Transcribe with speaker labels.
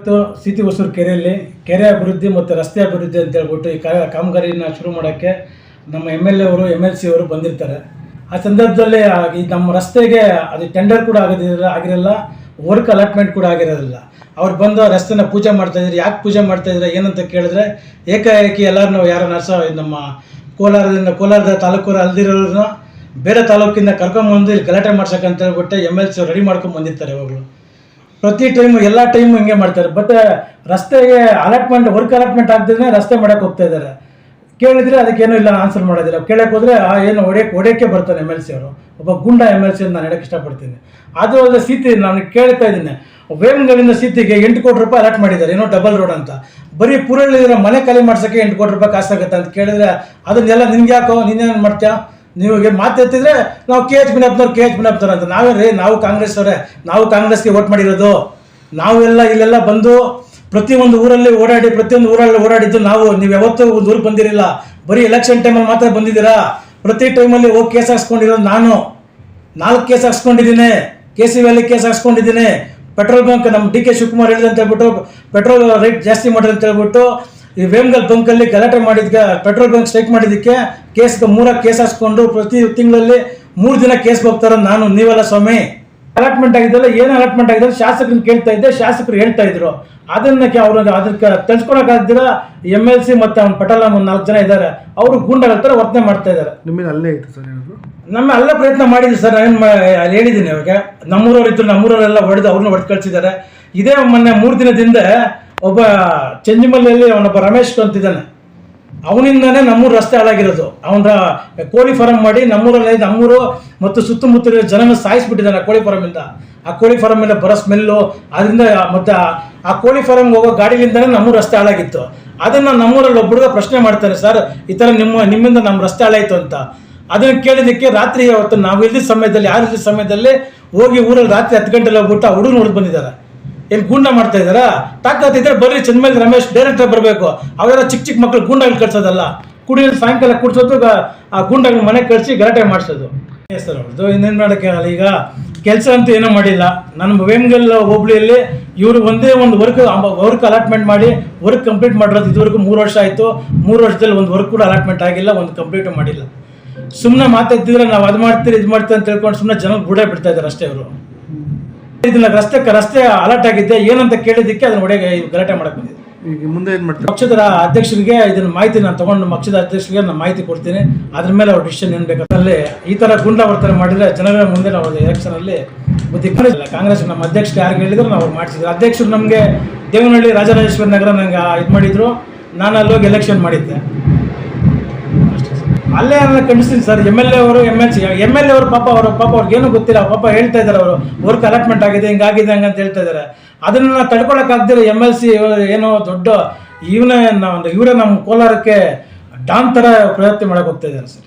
Speaker 1: ಇವತ್ತು ಸಿಟಿ ಹೊಸೂರು ಕೆರೆಯಲ್ಲಿ ಕೆರೆ ಅಭಿವೃದ್ಧಿ ಮತ್ತು ರಸ್ತೆ ಅಭಿವೃದ್ಧಿ ಅಂತ ಹೇಳ್ಬಿಟ್ಟು ಈ ಕಾಮಗಾರಿನ ಶುರು ಮಾಡೋಕ್ಕೆ ನಮ್ಮ ಎಂ ಎಲ್ ಎ ಅವರು ಎಂ ಎಲ್ ಸಿ ಅವರು ಬಂದಿರ್ತಾರೆ. ಆ ಸಂದರ್ಭದಲ್ಲಿ ಈ ನಮ್ಮ ರಸ್ತೆಗೆ ಅದು ಟೆಂಡರ್ ಕೂಡ ಆಗೋದಿರಲ್ಲ, ಆಗಿರಲ್ಲ ವರ್ಕ್ ಅಲಾಟ್ಮೆಂಟ್ ಕೂಡ ಆಗಿರೋದಿಲ್ಲ. ಅವ್ರು ಬಂದು ರಸ್ತೆನ ಪೂಜೆ ಮಾಡ್ತಾ ಇದ್ರು ಯಾಕೆ ಪೂಜೆ ಮಾಡ್ತಾ ಇದ್ರೆ ಏನಂತ ಕೇಳಿದ್ರೆ ಏಕಾಏಕಿ ಎಲ್ಲರನ್ನೂ ಯಾರು ನರ್ಸ, ನಮ್ಮ ಕೋಲಾರದಿಂದ, ಕೋಲಾರದ ತಾಲೂಕು ಅಲ್ದಿರೋರನ್ನ ಬೇರೆ ತಾಲೂಕಿಂದ ಕರ್ಕೊಂಬಂದು ಇಲ್ಲಿ ಗಲಾಟೆ ಮಾಡ್ಸಕ್ಕಂತ ಹೇಳ್ಬಿಟ್ಟು ಎಂ ಎಲ್ ಸಿ ರೆಡಿ ಮಾಡ್ಕೊಂಡು ಬಂದಿರ್ತಾರೆ ಯಾವಾಗಲೂ ಪ್ರತಿ ಟೈಮು ಎಲ್ಲ ಟೈಮು ಹಿಂಗೆ ಮಾಡ್ತಾರೆ. ಬಟ್ ರಸ್ತೆಗೆ ಅಲಾಟ್ಮೆಂಟ್ ವರ್ಕ್ ಅಲಾಟ್ಮೆಂಟ್ ಆಗ್ದಿದ್ರೆ ರಸ್ತೆ ಮಾಡಕ್ಕೆ ಹೋಗ್ತಾ ಇದ್ದಾರೆ. ಕೇಳಿದ್ರೆ ಅದಕ್ಕೇನು ಇಲ್ಲ ಆನ್ಸರ್ ಮಾಡೋದಿಲ್ಲ. ಕೇಳಕ್ಕೆ ಹೋದ್ರೆ, ಆ, ಏನು ಹೊಡೆಯಕ್ಕೆ ಹೊಡೆಯಕ್ಕೆ ಬರ್ತಾನೆ ಎಂ ಎಲ್ ಸಿ ಅವರು. ಒಬ್ಬ ಗುಂಡ ಎಂ ಎಲ್ ಸಿ ನಾನು ಹೇಳಕ್ಕೆ ಇಷ್ಟಪಡ್ತೀನಿ. ಅದು ಅಲ್ಲದೆ ಸೀತಿ ನಾನು ಕೇಳ್ತಾ ಇದ್ದೀನಿ. ವೇಮಗಲ್ಲಿಂದ ಸೀತಿಗೆ ಎಂಟು ಕೋಟಿ ರೂಪಾಯಿ ಅಲಾಟ್ ಮಾಡಿದ್ದಾರೆ. ಏನೋ ಡಬಲ್ ರೋಡ್ ಅಂತ. ಬರೀ ಪುರಳ್ಳಿರೋ ಮನೆ ಖಾಲಿ ಮಾಡ್ಸೋಕ್ಕೆ ಎಂಟು ಕೋಟಿ ರೂಪಾಯಿ ಕಾಸಾಗುತ್ತೆ ಅಂತ ಕೇಳಿದ್ರೆ ಅದನ್ನೆಲ್ಲ ನಿನ್ಗೆ ಯಾಕೋ, ನೀನೇನು ಮಾಡ್ತೀಯಾ? ನೀವು ಮಾತಾಡ್ತಿದ್ರೆ ನಾವು ಕೆ ಎಚ್ ಬಿನಪ್ನವ್ರು ಕೆ ಎಚ್ ಬಿನಪ್ನವ್ರು ಅಂತ. ನಾವೇ ರೀ, ನಾವು ಕಾಂಗ್ರೆಸ್ ಅವರೇ ನಾವು ಕಾಂಗ್ರೆಸ್ಗೆ ವೋಟ್ ಮಾಡಿರೋದು. ನಾವೆಲ್ಲ ಇಲ್ಲೆಲ್ಲ ಬಂದು ಪ್ರತಿಯೊಂದು ಊರಲ್ಲಿ ಓಡಾಡಿ, ಪ್ರತಿಯೊಂದು ಊರಲ್ಲಿ ಓಡಾಡಿದ್ದು ನಾವು. ನೀವು ಯಾವತ್ತೂ ಒಂದು ಊರಿಗೆ ಬಂದಿರಲಿಲ್ಲ. ಬರೀ ಎಲೆಕ್ಷನ್ ಟೈಮಲ್ಲಿ ಮಾತ್ರ ಬಂದಿದ್ದೀರಾ? ಪ್ರತಿ ಟೈಮಲ್ಲಿ ಹೋಗಿ ಕೇಸ್ ಹಾಕ್ಸ್ಕೊಂಡಿರೋದು ನಾನು. ನಾಲ್ಕು ಕೇಸ್ ಹಾಕ್ಸ್ಕೊಂಡಿದ್ದೀನಿ. ಕೆ ಸಿ ವ್ಯಾಲಿ ಕೇಸ್ ಹಾಕ್ಸ್ಕೊಂಡಿದ್ದೀನಿ. ಪೆಟ್ರೋಲ್ ಬಂಕ್ ನಮ್ಮ ಡಿ ಕೆ ಶಿವಕುಮಾರ್ ಹೇಳಿದೆ ಅಂತ ಹೇಳ್ಬಿಟ್ಟು, ಪೆಟ್ರೋಲ್ ರೇಟ್ ಜಾಸ್ತಿ ಮಾಡಿದೆ ಅಂತ ಹೇಳ್ಬಿಟ್ಟು ಈ ವೇಮ್ಗಲ್ ಬಂಕಲ್ಲಿ ಗಲಾಟೆ ಮಾಡಿದ್ಕೆ ಪೆಟ್ರೋಲ್ ಬಂಕ್ ಸ್ಟ್ರೈಕ್ ಮಾಡಿದ್ದಕ್ಕೆ ಕೇಸ್ಗೆ ಮೂರಾಗಿ ಕೇಸ್ ಹಾಸ್ಕೊಂಡು ಪ್ರತಿ ತಿಂಗಳಲ್ಲಿ ಮೂರು ದಿನ ಕೇಸ್ ಹೋಗ್ತಾರ ನಾನು ನೀವೆಲ್ಲ ಸ್ವಾಮಿ. ಅಲಾಟ್ಮೆಂಟ್ ಆಗಿದ್ದಲ್ಲ ಏನು ಅಲಾಟ್ಮೆಂಟ್ ಆಗಿದ್ರೆ ಶಾಸಕರನ್ನ ಕೇಳ್ತಾ ಇದ್ದೆ ಶಾಸಕರು ಹೇಳ್ತಾ ಇದ್ರು. ಅದನ್ನಕ್ಕೆ ಅವರು ಅದಕ್ಕೆ ತಳ್ಸ್ಕೊಳಕ್ಕಾಗ್ದಿರ ಎಂ ಎಲ್ ಸಿ ಮತ್ತು ಅವ್ನ ಪಟೇಲ್ ಒಂದು ನಾಲ್ಕು ಜನ ಇದ್ದಾರೆ ಅವರು ಗುಂಡಾಗ ಥರ ವರ್ತನೆ ಮಾಡ್ತಾ ಇದ್ದಾರೆ
Speaker 2: ನಿಮ್ಮಿಂದ ಅಲ್ಲೇ ಇತ್ತು ಸರ್ ಏನಾದ್ರು?
Speaker 1: ನಮ್ಮ ಎಲ್ಲ ಪ್ರಯತ್ನ ಮಾಡಿದ್ವಿ ಸರ್ ನಾನು ಅಲ್ಲಿ ಹೇಳಿದ್ದೀನಿ ಅವಾಗ ನಮ್ಮೂರವ್ರು ಇದ್ರು ನಮ್ಮೂರವರೆಲ್ಲ ಹೊಡೆದು ಅವ್ರನ್ನ ಹೊಡೆದು ಕಳಿಸಿದ್ದಾರೆ. ಇದೇ ಮೊನ್ನೆ ಮೂರು ದಿನದಿಂದ ಒಬ್ಬ ಚಂಜಿಮಲ್ಲಿಯಲ್ಲಿ ಅವನೊಬ್ಬ ರಮೇಶ್ ಅಂತಿದ್ದಾನೆ ಅವನಿಂದಾನೇ ನಮ್ಮೂರು ರಸ್ತೆ ಹಾಳಾಗಿರೋದು. ಅವನ ಕೋಳಿ ಫಾರಂ ಮಾಡಿ ನಮ್ಮೂರಲ್ಲಿ ನಮ್ಮೂರು ಮತ್ತು ಸುತ್ತಮುತ್ತಲಿನ ಜನನ ಸಾಯಿಸ್ಬಿಟ್ಟಿದ್ದಾನೆ ಕೋಳಿ ಫಾರಮಿಂದ ಆ ಕೋಳಿ ಫಾರಮಿಂದ ಬರೋ ಸ್ಮೆಲ್ಲು ಅದರಿಂದ ಮತ್ತು ಆ- ಕೋಳಿ ಫಾರಮ್ಗೆ ಹೋಗೋ ಗಾಡಿಲಿಂದನೇ ನಮ್ಮೂರು ರಸ್ತೆ ಹಾಳಾಗಿತ್ತು. ಅದನ್ನು ನಮ್ಮೂರಲ್ಲಿ ಒಬ್ಬ ಹುಡುಗ ಪ್ರಶ್ನೆ ಮಾಡ್ತಾನೆ, ಸರ್, ಈ ಥರ ನಿಮ್ಮ, ನಿಮ್ಮಿಂದ ನಮ್ಮ ರಸ್ತೆ ಹಾಳಾಯಿತು ಅಂತ. ಅದನ್ನು ಕೇಳಿದ್ದಕ್ಕೆ ರಾತ್ರಿ ಅವತ್ತು ನಾವು ಇಲ್ಲದ ಸಮಯದಲ್ಲಿ ಯಾರು ಇಲ್ಲದ ಸಮಯದಲ್ಲಿ ಹೋಗಿ ಊರಲ್ಲಿ ರಾತ್ರಿ ಹತ್ತು ಗಂಟೆಲಿ ಹೋಗ್ಬಿಟ್ಟು ಆ ಹುಡುಗನ ಹೊಡೆದು ಬಂದಿದ್ದಾರೆ. ಏನು ಗೂಂಡ ಮಾಡ್ತಾ ಇದ್ದಾರಾ? ತಾಕತ್ತಿದ್ರೆ ಬರ್ರಿ ಚಂದ್ಮೇಲೆ ರಮೇಶ್ ಡೈರೆಕ್ಟರ್ ಬರಬೇಕು. ಅವೆಲ್ಲ ಚಿಕ್ಕ ಚಿಕ್ಕ ಮಕ್ಕಳು ಗೂಂಡಾಗಿ ಕಳ್ಸೋದಲ್ಲ. ಕುಡಿಯೋದು ಸಾಯಂಕಾಲ ಕುಡ್ಸೋದು ಗ- ಆ ಗೂಂಡಗಳ ಮನೆ ಕಳಿಸಿ ಗಲಾಟೆ ಮಾಡಿಸೋದು. ಸರ್ ಅವ್ರದ್ದು ಇನ್ನೇನು ಮಾಡೋಕ್ಕೆ ಆಗಲ್ಲ. ಈಗ ಕೆಲಸ ಅಂತೂ ಏನೂ ಮಾಡಿಲ್ಲ. ನನ್ನ ವೇಮ್ಗಲ್ ಹೋಬಳಿಯಲ್ಲಿ ಇವರು ಒಂದೇ ಒಂದು ವರ್ಕ್ ವರ್ಕ್ ಅಲಾಟ್ಮೆಂಟ್ ಮಾಡಿ ವರ್ಕ್ ಕಂಪ್ಲೀಟ್ ಮಾಡಿರೋದು ಇದುವರೆಗೂ ಮೂರು ವರ್ಷ ಆಯಿತು. ಮೂರು ವರ್ಷದಲ್ಲಿ ಒಂದು ವರ್ಕ್ ಕೂಡ ಅಲಾಟ್ಮೆಂಟ್ ಆಗಿಲ್ಲ, ಒಂದು ಕಂಪ್ಲೀಟು ಮಾಡಿಲ್ಲ. ಸುಮ್ಮನೆ ಮಾತಾಡ್ತಿದ್ರೆ ನಾವು ಅದು ಮಾಡ್ತೀರಿ, ಇದು ಮಾಡ್ತೀವಿ ಅಂತ ತಿಳ್ಕೊಂಡು ಸುಮ್ಮನೆ ಜನ ಬುಡೇ ಬಿಡ್ತಾ ಇದ್ದಾರೆ ಅಷ್ಟೇ ಅವರು ಇದನ್ನ ರಸ್ತೆ ರಸ್ತೆ ಅಲರ್ಟ್ ಆಗಿದ್ದೆ ಏನಂತ ಕೇಳಿದ್ದಕ್ಕೆ ಅದನ್ನ ಒಡೆಗೆ ಗಲಾಟೆ ಮಾಡಕ್ ಬಂದಿದೆ.
Speaker 2: ಈಗ ಮುಂದೆ ಏನು ಮಾಡ್ತೀವಿ
Speaker 1: ಪಕ್ಷದ ಅಧ್ಯಕ್ಷರಿಗೆ ಇದನ್ನ ಮಾಹಿತಿ ನಾನು ತಗೊಂಡು ಪಕ್ಷದ ಅಧ್ಯಕ್ಷರಿಗೆ ನಾನು ಮಾಹಿತಿ ಕೊಡ್ತೀನಿ. ಅದ್ರ ಮೇಲೆ ಅವ್ರ ಡಿಸಿಷನ್ ಏನ್ ಬೇಕು? ಅಲ್ಲಿ ಈ ತರ ಗುಂಡ ವರ್ತನೆ ಮಾಡಿದ್ರೆ ಜನಗಳ ಮುಂದೆ ನಾವು ಎಲೆಕ್ಷನ್ ಅಲ್ಲಿ ಬುದ್ಧಿ ಕಲಿಸಿಲ್ಲ ಕಾಂಗ್ರೆಸ್ ನಮ್ಮ ಅಧ್ಯಕ್ಷರು ಯಾರು ಹೇಳಿದ್ರು ನಾವು ಮಾಡಿಸಿದ್ರು. ಅಧ್ಯಕ್ಷರು ನಮಗೆ ದೇವನಹಳ್ಳಿ ರಾಜರಾಜೇಶ್ವರಿ ನಗರ ನಂಗೆ ಇದು ಮಾಡಿದ್ರು. ನಾನು ಅಲ್ಲಿ ಹೋಗಿ ಎಲೆಕ್ಷನ್ ಮಾಡಿದ್ದೆ. ಅಲ್ಲೇ ಅನ್ನ ಖಂಡಿಸ್ತೀನಿ ಸರ್. ಎಂ ಎಲ್ ಎ ಅವರು M L C M L A ಅವರು ಪಾಪ ಅವರು, ಪಾಪ ಅವ್ರಿಗೆ ಏನೂ ಗೊತ್ತಿಲ್ಲ. ಪಾಪ ಹೇಳ್ತಾ ಇದ್ದಾರೆ ಅವರು. ವರ್ಕ್ ಅಲಾಟ್ಮೆಂಟ್ ಆಗಿದೆ ಹಿಂಗಾಗಿದೆ ಹಂಗಂತ ಹೇಳ್ತಾ ಇದ್ದಾರೆ. ಅದನ್ನ ತಡ್ಕೊಳಕ್ಕಾಗ್ದಿರ ಎಂ ಎಲ್ ಸಿ ಏನೋ ದೊಡ್ಡ ಇವನೇ ಒಂದು ಇವರೇ ನಮ್ಮ ಕೋಲಾರಕ್ಕೆ ಡಾನ್ ಥರ ಪ್ರಯತ್ನ ಮಾಡೋಕೆ ಹೋಗ್ತಾ ಇದ್ದಾರೆ ಸರ್.